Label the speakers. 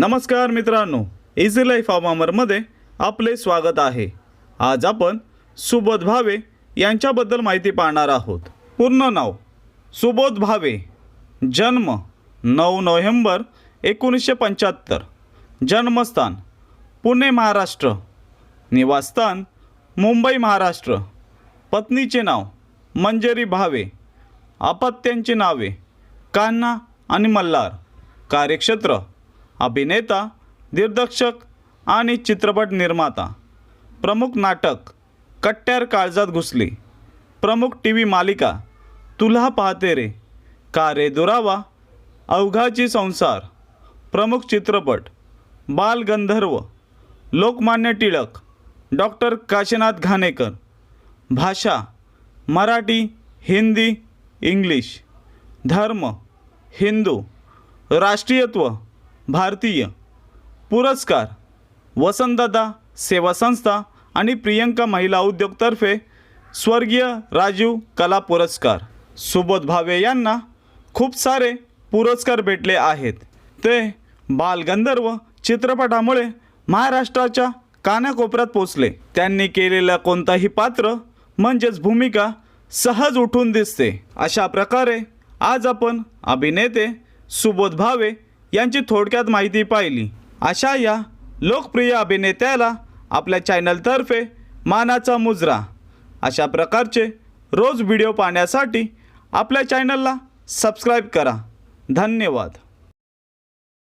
Speaker 1: नमस्कार मित्रांनो easy life अमामरमध्ये आपले स्वागत आहे. आज आपण सुबोध भावे यांच्याबद्दल माहिती पाहणार आहोत. पूर्ण नाव सुबोध भावे. जन्म नऊ नोव्हेंबर एकोणीसशे पंच्याहत्तर. जन्मस्थान पुणे महाराष्ट्र. निवासस्थान मुंबई महाराष्ट्र. पत्नीचे नाव मंजरी भावे. अपत्यांची नावे कान्हा आणि मल्हार. कार्यक्षेत्र अभिनेता दिग्दर्शक आणि चित्रपट निर्माता. प्रमुख नाटक कट्ट्यार काळजात घुसली. प्रमुख टी व्ही मालिका तुला पाहते रे. का रे दुरावा? अवघाची संसार. प्रमुख चित्रपट बाल गंधर्व. लोकमान्य टिळक डॉक्टर काशीनाथ घाणेकर. भाषा मराठी हिंदी इंग्लिश. धर्म हिंदू. राष्ट्रीयत्व भारतीय पुरस्कार वसंतदा सेवा संस्था आणि प्रियंका महिला उद्योगतर्फे स्वर्गीय राजीव कला पुरस्कार. सुबोध भावे यांना खूप सारे पुरस्कार भेटले आहेत. ते बालगंधर्व चित्रपटामुळे महाराष्ट्राच्या कानाकोपऱ्यात पोचले त्यांनी केलेलं कोणताही पात्र म्हणजेच भूमिका सहज उठून दिसते. अशा प्रकारे आज आपण अभिनेते सुबोध भावे यांची थोडक्यात माहिती पाहिली. अशा या लोकप्रिय अभिनेत्याला आपल्या चॅनलतर्फे मानाचा मुजरा. अशा प्रकारचे रोज व्हिडिओ पाहण्यासाठी आपल्या चॅनलला सबस्क्राईब करा. धन्यवाद.